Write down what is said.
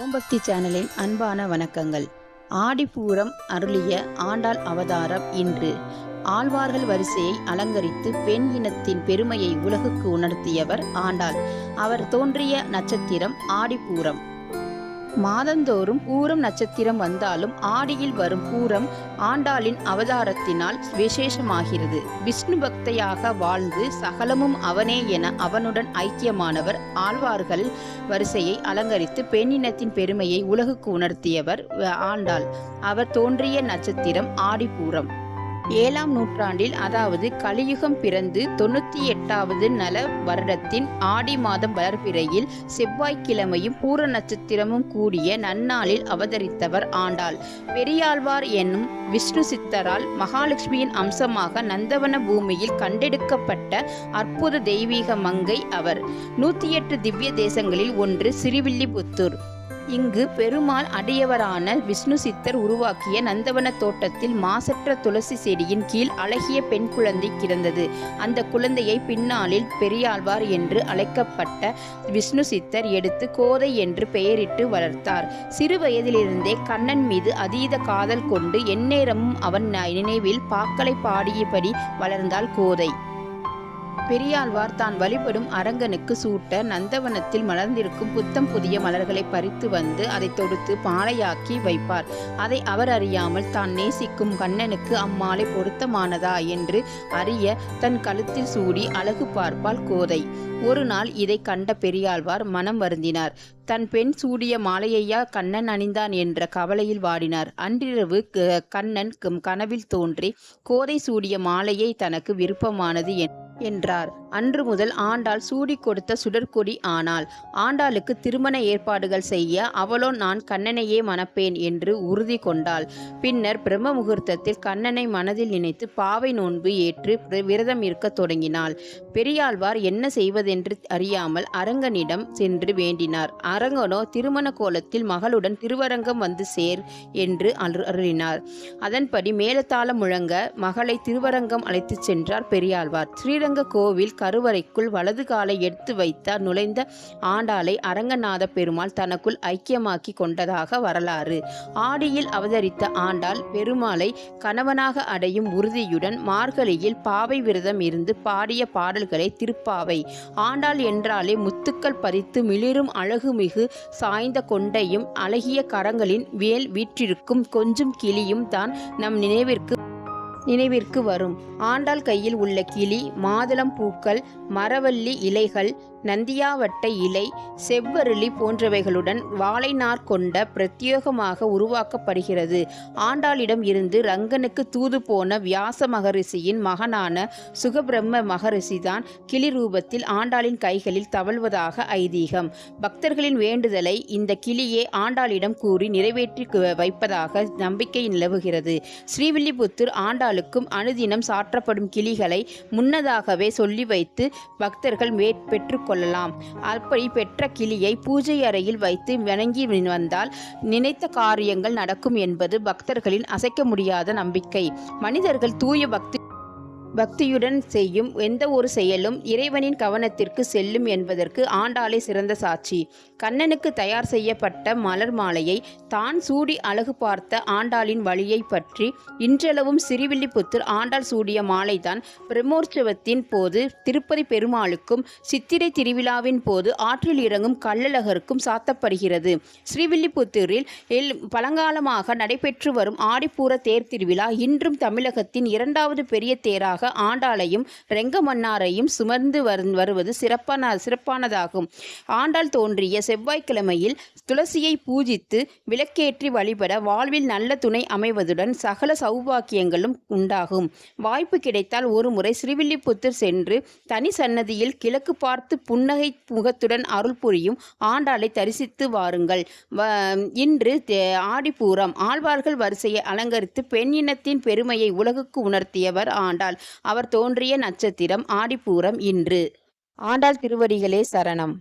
ஓம்பக்தி சேனலின் அன்பான வணக்கங்கள். ஆடிப்பூரம் அருளிய ஆண்டாள் அவதாரம் இன்று. ஆழ்வார்கள் வரிசையை அலங்கரித்து பெண் இனத்தின் பெருமையை உலகுக்கு உணர்த்தியவர் ஆண்டாள். அவர் தோன்றிய நட்சத்திரம் ஆடிப்பூரம். மாதந்தோறும் பூரம் நட்சத்திரம் வந்தாலும் ஆடியில் வரும் பூரம் ஆண்டாளின் அவதாரத்தினால் விசேஷமாகிறது. விஷ்ணு பக்தையாக வாழ்ந்து சகலமும் அவனே என அவனுடன் ஐக்கியமானவர் ஆழ்வார்கள் வரிசையை அலங்கரித்து பெண்ணினத்தின் பெருமையை உலகுக்கு உணர்த்தியவர் ஆண்டாள். அவர் தோன்றிய நட்சத்திரம் ஆடிப்பூரம். ஏழாம் நூற்றாண்டில் அதாவது கலியுகம் பிறந்து தொண்ணூற்றி எட்டாவது நல வருடத்தின் ஆடி மாதம் வளர்பிறையில் செவ்வாய்க்கிழமையும் பூர நட்சத்திரமும் கூடிய நன்னாளில் அவதரித்தவர் ஆண்டாள். பெரியாழ்வார் என்னும் விஷ்ணு சித்தரால் மகாலட்சுமியின் அம்சமாக நந்தவன பூமியில் கண்டெடுக்கப்பட்ட அற்புத தெய்வீக மங்கை அவர். நூற்றி எட்டு திவ்ய தேசங்களில் ஒன்று சிறுவில்லிபுத்தூர். இங்கு பெருமாள் அடியவரான விஷ்ணு சித்தர் உருவாக்கிய நந்தவன தோட்டத்தில் மாசற்ற துளசி செடியின் கீழ் அழகிய பெண் குழந்தை கிடந்தது. அந்த குழந்தையை பின்னாளில் பெரியாழ்வார் என்று அழைக்கப்பட்ட விஷ்ணு சித்தர் எடுத்து கோதை என்று பெயரிட்டு வளர்த்தார். சிறு வயதிலிருந்தே கண்ணன் மீது அதீத காதல் கொண்டு எந்நேரமும் அவன் நினைவில் பாக்களை பாடியபடி வளர்ந்தாள் கோதை. பெரியாழ்வார் தான் வழிபடும் அரங்கனுக்கு சூட்ட நந்தவனத்தில் மலர்ந்திருக்கும் புத்தம் புதிய மலர்களை பறித்து வந்து அதை தொடுத்து பாலையாக்கி வைப்பார். அதை அவர் அறியாமல் தான் நேசிக்கும் கண்ணனுக்கு அம்மாலை பொருத்தமானதா என்று அறிய தன் கழுத்தில் சூடி அழகு பார்ப்பாள் கோதை. ஒரு நாள் இதை கண்ட பெரியாழ்வார் மனம் வருந்தினார். தன் பெண் சூடிய மாலையையா கண்ணன் அணிந்தான் என்ற கவலையில் வாடினார். அன்றிரவு கண்ணன் கனவில் தோன்றி கோதை சூடிய மாலையை தனக்கு விருப்பமானது என்றார். அன்று முதல் ஆண்டாள் சூடி கொடுத்த சுடற்கொடி ஆனாள் ஆண்டாளுக்கு திருமண ஏற்பாடுகள் செய்ய அவளோ நான் கண்ணனையே மணப்பேன் என்று உறுதி கொண்டாள். பின்னர் பிரம்ம முகூர்த்தத்தில் கண்ணனை மனதில் நினைத்து பாவை நோன்பு ஏற்று விரதம் இருக்க தொடங்கினாள். பெரியாழ்வார் என்ன செய்வதென்று அறியாமல் அரங்கனிடம் சென்று வேண்டினார். அரங்கனோ திருமண கோலத்தில் மகளுடன் திருவரங்கம் வந்து சேர் என்று அருளினார். அதன்படி மேலத்தாளம் முழங்க மகளை திருவரங்கம் அழைத்துச் சென்றார் பெரியாழ்வார். ஸ்ரீரங்க கோவில் கருவறைக்குள் வலது காலை எடுத்து வைத்தார் நுழைந்த ஆண்டாளை அரங்கநாத பெருமாள் தனக்குள் ஐக்கியமாக்கி கொண்டதாக வரலாறு. ஆடியில் அவதரித்த ஆண்டாள் பெருமாளை கணவனாக அடையும் உறுதியுடன் மார்கழியில் பாவை விரதம் இருந்து பாடிய பாடல்களை திருப்பாவை. ஆண்டாள் என்றாலே முத்துக்கள் பதித்து மிளிரும் அழகு அழகுமிகு சாய்ந்த கொண்டையும் அழகிய கரங்களின் வேல் வீற்றிருக்கும் கொஞ்சம் கிளியும் தான் நம் நினைவிற்கு நினைவிற்கு வரும். ஆண்டாள் கையில் உள்ள கிளி மாதுளம் பூக்கள் மரவள்ளி இலைகள் நந்தியாவட்டை இலை செவ்வருளி போன்றவைகளுடன் வாழைநார் கொண்ட பிரத்யேகமாக உருவாக்கப்படுகிறது. ஆண்டாளிடம் இருந்து ரங்கனுக்கு தூது போன வியாச மகரிஷியின் மகனான சுகபிரம்ம மகரிஷிதான் கிளி ரூபத்தில் ஆண்டாளின் கைகளில் தவழ்வதாக ஐதீகம். பக்தர்களின் வேண்டுதலை இந்த கிளியே ஆண்டாளிடம் கூறி நிறைவேற்றி வைப்பதாக நம்பிக்கை நிலவுகிறது. ஸ்ரீவில்லிபுத்தூர் ஆண்டாள் ஆண்டாளுக்கும் அனுதினம் சாற்றப்படும் கிளிகளை முன்னதாகவே சொல்லி வைத்து பக்தர்கள் மே பெற்றுக்கொள்ளலாம் அப்படி பெற்ற கிளியை பூஜை அறையில் வைத்து வணங்கி வந்தால் நினைத்த காரியங்கள் நடக்கும் என்பது பக்தர்களின் அசைக்க முடியாத நம்பிக்கை. மனிதர்கள் தூய பக்தி பக்தியுடன் செய்யும் எந்த ஒரு செயலும் இறைவனின் கவனத்திற்கு செல்லும் என்பதற்கு ஆண்டாளே சிறந்த சாட்சி. கண்ணனுக்கு தயார் செய்யப்பட்ட மலர் மாலையை தான் சூடி அழகு பார்த்த ஆண்டாளின் வழியை பற்றி இன்றளவும் சிறுவில்லிபுத்தூர் ஆண்டாள் சூடிய மாலைதான் பிரம்மோற்சவத்தின் போது திருப்பதி பெருமாளுக்கும் சித்திரை திருவிழாவின் போது ஆற்றில் இறங்கும் கள்ளழகருக்கும் சாத்தப்படுகிறது. ஸ்ரீவில்லிபுத்தூரில் பழங்காலமாக நடைபெற்று வரும் ஆடிப்பூர தேர் திருவிழா இன்றும் தமிழகத்தின் இரண்டாவது பெரிய தேராக ஆண்டாளையும் ரெங்கமன்னாரையும் சுமந்து வருவது சிறப்பான சிறப்பானதாகும். ஆண்டாள் தோன்றிய செவ்வாய்க்கிழமையில் துளசியை பூஜித்து விளக்கேற்றி வழிபட வாழ்வில் நல்ல துணை அமைவதுடன் சகல சௌபாக்கியங்களும் உண்டாகும். வாய்ப்பு கிடைத்தால் ஒருமுறை ஸ்ரீவில்லிபுத்தூர் சென்று தனி சன்னதியில் கிழக்கு பார்த்து புன்னகை முகத்துடன் அருள் புரியும் ஆண்டாளை தரிசித்து வாருங்கள். இன்று ஆடிப்பூரம் ஆழ்வார்கள் வரிசையை அலங்கரித்து பெண் இனத்தின் பெருமையை உலகுக்கு உணர்த்தியவர் ஆண்டாள். அவர் தோன்றிய நட்சத்திரம் ஆடிப்பூரம் இன்று. ஆண்டாள் திருவடிகளே சரணம்.